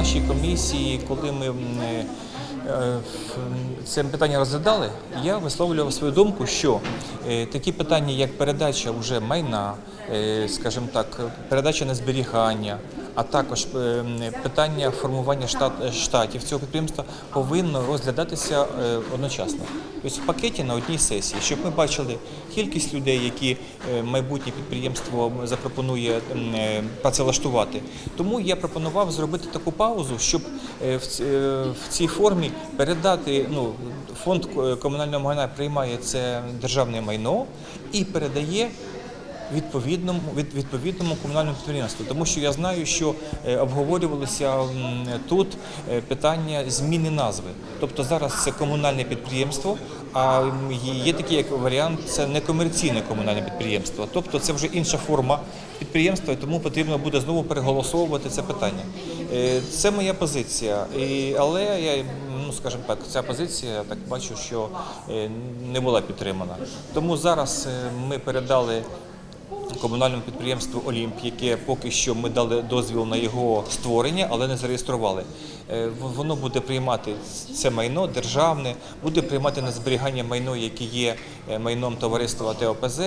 нашій комісії, коли ми е, е, це питання розглядали, я висловлював свою думку, що е, такі питання, як передача вже майна, скажімо так, передача на зберігання, а також е, питання формування штат, штатів цього підприємства повинно розглядатися е, одночасно. Тобто в пакеті на одній сесії, щоб ми бачили кількість людей, які е, майбутнє підприємство запропонує е, працевлаштувати. Тому я пропонував зробити таку паузу, щоб е, е, в цій формі передати ну, фонд комунального майна приймає це державне майно і передає відповідному від відповідному комунальному підприємству, тому що я знаю, що е, обговорювалося м, тут е, питання зміни назви. Тобто зараз це комунальне підприємство, а є такий як варіант, це некомерційне комунальне підприємство. Тобто це вже інша форма підприємства, тому потрібно буде знову переголосовувати це питання. Е, Це моя позиція, але я ну скажімо так, ця позиція я так бачу, що не була підтримана. Тому зараз ми передали комунальному підприємству Олімп, яке поки що ми дали дозвіл на його створення, але не зареєстрували. Е, Воно буде приймати це майно державне, буде приймати на зберігання майно, яке є е, майном товариства ТОПЗ.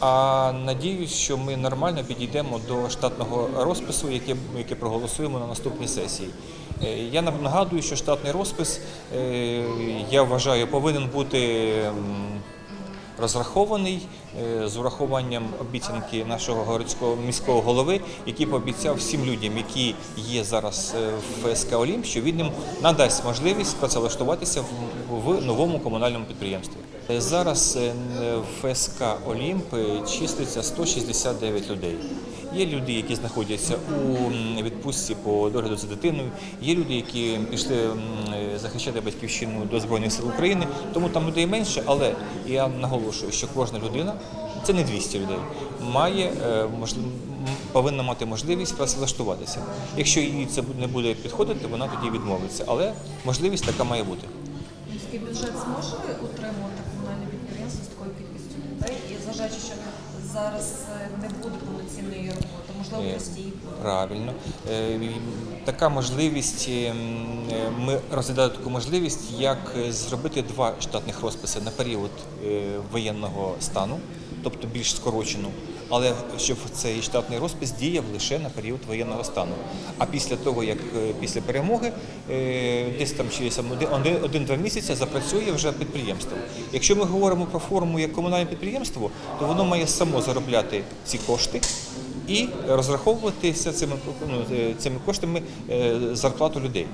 А надіюсь, що ми нормально підійдемо до штатного розпису, яке, яке проголосуємо на наступній сесії. Е, Я нагадую, що штатний розпис, я вважаю, повинен бути. Розрахований е, з урахуванням обіцянки нашого городського міського голови, який пообіцяв всім людям, які є зараз е, в ФСК Олімп, що він їм надасть можливість працевлаштуватися в, новому комунальному підприємстві. Е, Зараз в ФСК Олімп числиться 169 людей. Є люди, які знаходяться у відпустці по догляду за дитиною. Є люди, які пішли захищати батьківщину до Збройних сил України. Тому там людей менше, але я наголошую, що кожна людина це не 200 людей, має е, повинна мати можливість працевлаштуватися. Якщо їй це не буде підходити, вона тоді відмовиться. Але можливість така має бути. Міський бюджет зможе утримувати комунальне підприємство з такою кількістю зважаючи, що зараз е, не буде повноцінної роботи, можливо, Е, простій. Правильно. Е, Така можливість, е, м, е, ми розглядали таку можливість, як зробити два штатних розписи на період воєнного стану, тобто більш скорочену, але щоб цей штатний розпис діяв лише на період воєнного стану. А після того, як е, після перемоги, е, десь там через один-два місяці запрацює вже підприємство. Якщо ми говоримо про форму як комунальне підприємство, то воно має само заробляти ці кошти і розраховуватися цими, ну, е, цими коштами зарплату людей.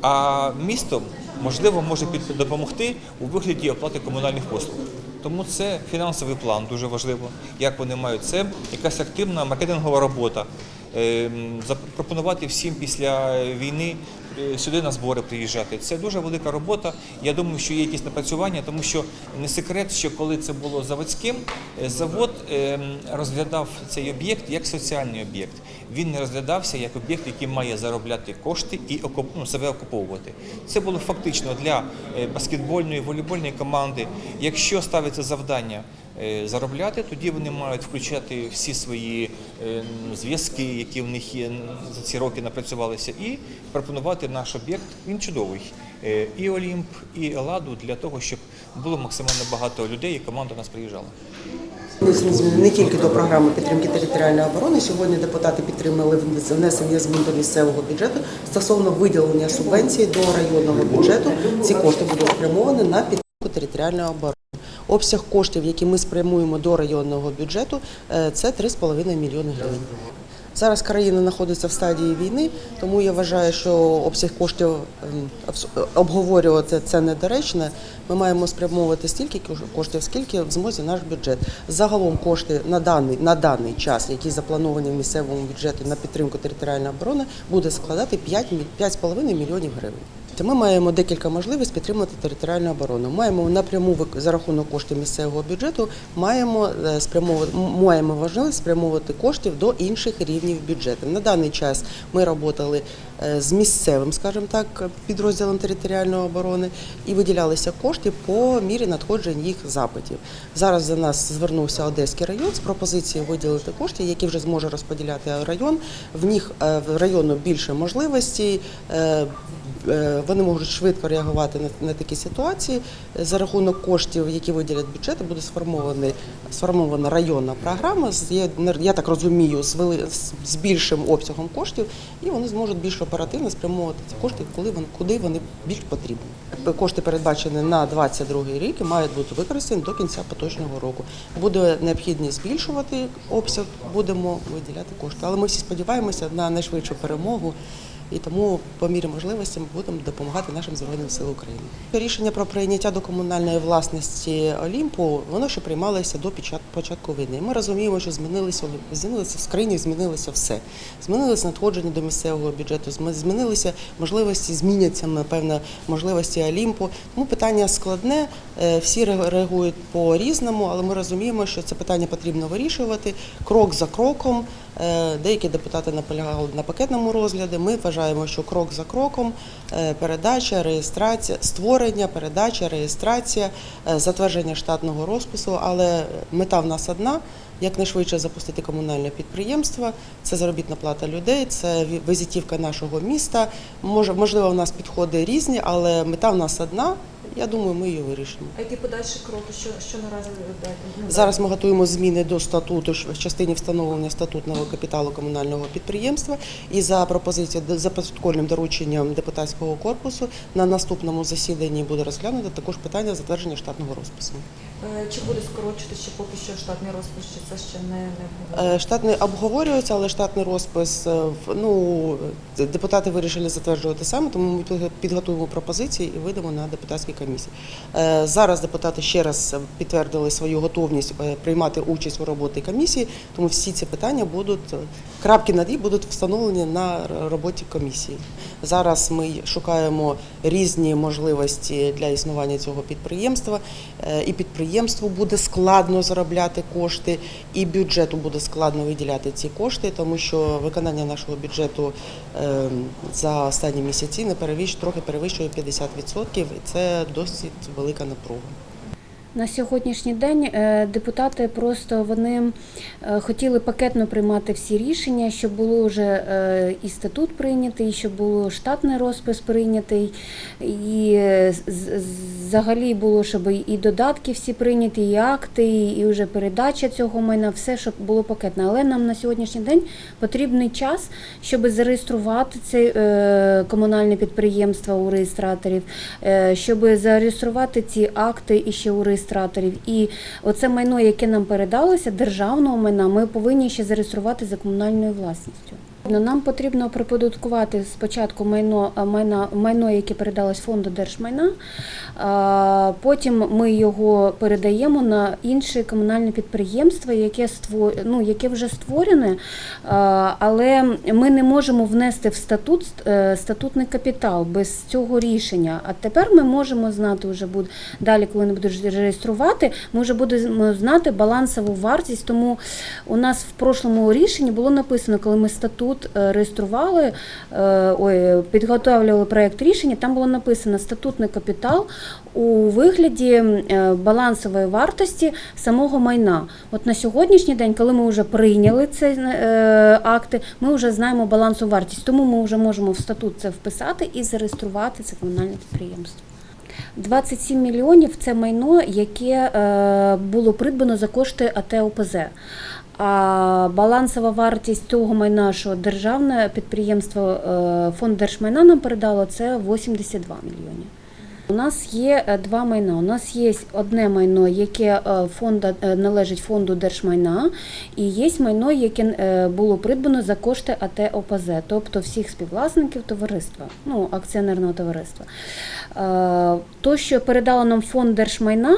А місто, можливо, може допомогти у вигляді оплати комунальних послуг. Тому це фінансовий план дуже важливо, як вони мають це, якась активна маркетингова робота. Ем, Запропонувати всім після війни сюди на збори приїжджати. Це дуже велика робота. Я думаю, що є якісь напрацювання, тому що не секрет, що коли це було заводським, е, завод ем, розглядав цей об'єкт як соціальний об'єкт. Він не розглядався як об'єкт, який має заробляти кошти і ну, себе окуповувати. Це було фактично для е, баскетбольної, волейбольної команди. Якщо ставиться завдання е, заробляти, тоді вони мають включати всі свої е, зв'язки, які в них є за ці роки напрацювалися, і пропонувати наш об'єкт. Він чудовий. Е, І Олімп, і Еладу для того, щоб було максимально багато людей, і команда нас приїжджала. Не тільки до програми підтримки територіальної оборони. Сьогодні депутати підтримали внесення змін до місцевого бюджету стосовно виділення субвенції до районного бюджету. Ці кошти будуть спрямовані на підтримку територіальної оборони. Обсяг коштів, які ми спрямуємо до районного бюджету, е, це 3,5 мільйони гривень. Зараз країна знаходиться в стадії війни, тому я вважаю, що обсяг коштів ем, обговорювати це недоречно. Ми маємо спрямовувати стільки коштів, скільки в змозі наш бюджет. Загалом кошти на даний на даний час, які заплановані в місцевому бюджеті на підтримку територіальної оборони, буде складати 5,5 мільйонів гривень. Кошти. Ми маємо декілька можливостей підтримати територіальну оборону. Маємо напряму за рахунок коштів місцевого бюджету, маємо е, спрямовувати маємо можливість спрямовувати коштів до інших рівнів бюджету. На даний час ми працювали е, з місцевим, скажімо так, підрозділом територіальної оборони і виділялися кошти по мірі надходжень їх запитів. Зараз за нас звернувся Одеський район з пропозицією виділити кошти, які вже зможе розподіляти район. В них е, в району більше можливостей. Е, Вони можуть швидко реагувати на, такі ситуації. За рахунок коштів, які виділять бюджети, буде сформований сформована районна програма. з я так розумію, з, вели, з, більшим обсягом коштів, і вони зможуть більш оперативно спрямовувати ці кошти, коли вони куди вони більш потрібні. Кошти передбачені на 22 рік і мають бути використані до кінця поточного року. Буде необхідність збільшувати обсяг, будемо виділяти кошти. Але ми всі сподіваємося на найшвидшу перемогу. І тому, по мірі можливості, ми будемо допомагати нашим збройним силам України. Рішення про прийняття до комунальної власності Олімпу воно ще приймалося до початку війни. Ми розуміємо, що змінилися змінилося в країні, змінилося все. Змінилися надходження до місцевого бюджету, змінилися можливості, зміняться напевно можливості Олімпу. Тому питання складне. е, Всі реагують по різному, але ми розуміємо, що це питання потрібно вирішувати крок за кроком. Е, Деякі депутати наполягали на пакетному розгляді. Ми вважаємо, що крок за кроком е, передача, реєстрація, створення, передача, реєстрація, е, затвердження штатного розпису. Але мета в нас одна. Якнайшвидше запустити комунальне підприємство, це заробітна плата людей, це ві- візитівка нашого міста. Можливо, в нас підходи різні, але мета в нас одна. Я думаю, ми її вирішимо. А які подальші кроки, що, що наразі далі? Ну, Зараз ми готуємо зміни до статуту в частині встановлення статутного капіталу комунального підприємства. І за пропозицією за протокольним дорученням депутатського корпусу на наступному засіданні буде розглянуто також питання затвердження штатного розпису. Е, Чи буде скорочити ще поки що штатний розпис, чи це ще не, не обговорено? Е, Штатний обговорюється, але штатний розпис е, ну депутати вирішили затверджувати саме, тому ми підготуємо пропозиції і видамо на депутатській комісії. Е, Зараз депутати ще раз підтвердили свою готовність е, приймати участь у роботі комісії, тому всі ці питання будуть е, крапки над «і» будуть встановлені на роботі комісії. Зараз ми шукаємо різні можливості для існування цього підприємства, і підприємству буде складно заробляти кошти, і бюджету буде складно виділяти ці кошти, тому що виконання нашого бюджету за останні місяці не перевищ, трохи перевищує 50%, це досить велика напруга. На сьогоднішній день е, депутати просто вони е, хотіли пакетно приймати всі рішення, щоб було вже е, і статут прийнятий, щоб було штатний розпис прийнятий, і взагалі було, щоб і додатки всі прийняті, і акти, і вже передача цього майна, все, щоб було пакетно. Але нам на сьогоднішній день потрібний час, щоб зареєструвати це комунальне підприємство у реєстраторів, щоб зареєструвати ці акти і ще у реєстраторів. І оце майно, яке нам передалося, державного майна, ми повинні ще зареєструвати за комунальною власністю. Ну, Нам потрібно приподаткувати спочатку майно, майна, майно, яке передалось фонду держмайна, потім ми його передаємо на інше комунальне підприємство, яке ну, яке вже створене, але ми не можемо внести в статут е, статутний капітал без цього рішення. А тепер ми можемо знати вже буде далі, коли не будуть реєструвати, ми вже будемо знати балансову вартість. Тому у нас в прошлому рішенні було написано, коли ми статут е, реєстрували, е, ой, підготовлювали проєкт рішення, там було написано статутний капітал у вигляді е, балансової вартості самого майна. От на сьогоднішній день, коли ми вже прийняли ці акти, ми вже знаємо балансову вартість, тому ми вже можемо в статут це вписати і зареєструвати це комунальне підприємство. 27 мільйонів це майно, яке було придбано за кошти АТ ОПЗ. А балансова вартість того майна, що державне підприємство е, фонд держмайна нам передало, це 82 мільйони. У нас є е, два майна. У нас є одне майно, яке е, фонда е, належить фонду держмайна, і є майно, яке було придбано за кошти АТ ОПЗ, тобто всіх співвласників товариства, ну акціонерного товариства. То, що передало нам фонд держмайна,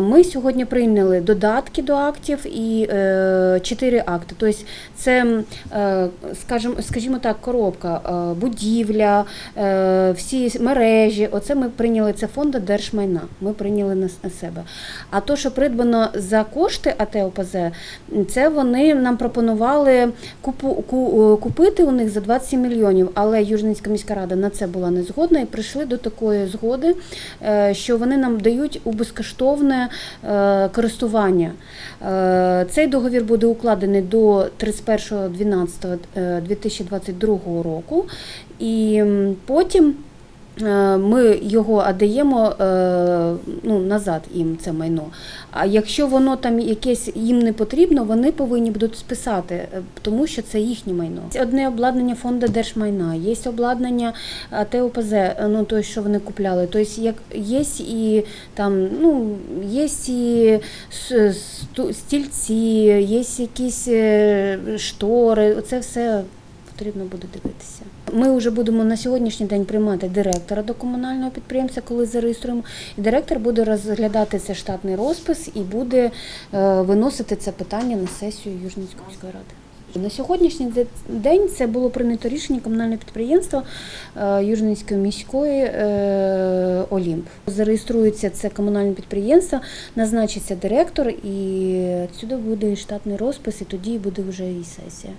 ми сьогодні прийняли додатки до актів і чотири акти. Тобто це, скажімо, скажімо так, коробка, будівля, всі мережі. Оце ми прийняли це фонду держмайна. Ми прийняли на себе. А то, що придбано за кошти АТ ОПЗ, це вони нам пропонували е, купити у них за 27 мільйонів, але Южницька міська рада на це була не згодна і прийшли до такої згоди, е, що вони нам дають у безкоштовне е, користування. Цей договір буде укладений до 31.12.2022 року, і потім. Е, Ми його адаємо е, ну, назад їм це майно. А якщо воно там якесь їм не потрібно, вони повинні будуть списати, е, тому що це їхнє майно. Одне обладнання фонду держмайна, є обладнання ТОПЗ, ну то, що вони купляли. Тобто як є і там, ну є і стільці, є якісь штори. Це все потрібно буде дивитися. Ми вже будемо на сьогоднішній день приймати директора до комунального підприємства, коли зареєструємо. І директор буде розглядати цей штатний розпис і буде е, виносити це питання на сесію Южницької міської ради. На сьогоднішній день це було прийнято рішення комунальне підприємство е, Южницької міської е, Олімп. Зареєструється це комунальне підприємство, назначиться директор, і сюди буде штатний розпис, і тоді буде вже і сесія.